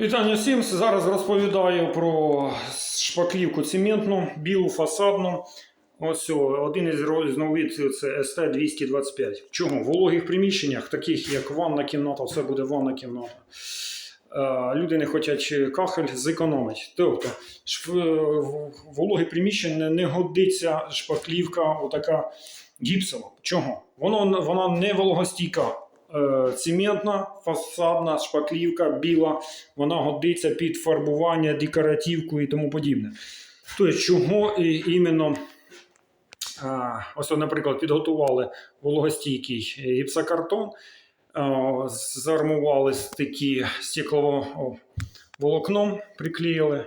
Вітання всім. Зараз розповідаю про шпаклівку цементну, білу фасадну. Ось один із різновид це СТ-225. Чому? В вологих приміщеннях, таких як ванна кімната, все буде ванна кімната. Е, Люди не хочуть кахель зекономити. Тобто, шв- в вологе приміщення не годиться шпаклівка, отака гіпсова. Чого? Воно, вона не вологостійка. Е, Цементна, фасадна, шпаклівка, біла, вона годиться під фарбування, декоративку і тому подібне. Тобто, чого і- іменно, ось, наприклад, підготували вологостійкий гіпсокартон, а, заармували такі стекловолокном, приклеїли.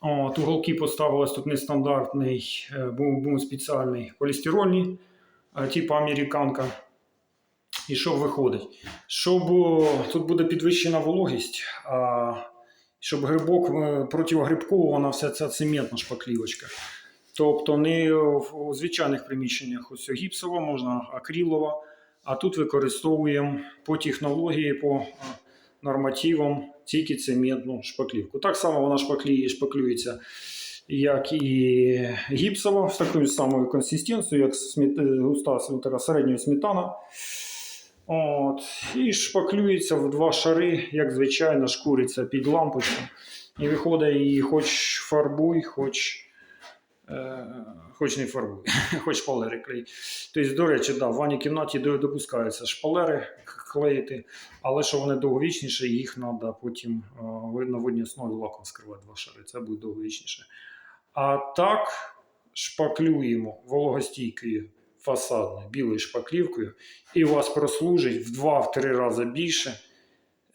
От, уголки поставилось тут нестандартний, е, був, був спеціальний полістирольний, е, типу американка. І що виходить? Щоб тут буде підвищена вологість, щоб грибок е, противогрибкова вона вся ця цементна шпаклівочка. Тобто не в звичайних приміщеннях ось гіпсова, можна акрилова, а тут використовуємо по технології, по е, нормативам тільки цементну шпаклівку. Так само вона шпаклює, шпаклюється, як і гіпсова, з такою самою консистенцією, як е, густа середньої сметана. От, і шпаклюється в два шари, як звичайно, шкуриться під лампочку. І виходить її хоч фарбуй, хоч, е, хоч не фарбуй, хоч шпалери клей. Тобто, до речі, да, в ванній кімнаті допускаються шпалери клеїти, але що вони довговічніші, їх треба потім е, на водній основі лаком скривати два шари. Це буде довговічніше. А так шпаклюємо вологостійкою фасадною білою шпаклівкою, і у вас прослужить в 2-3 рази більше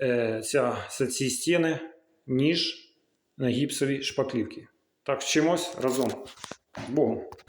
е, ця- ці стіни, ніж на гіпсовій шпаклівці. Так, вчимось разом. Богом.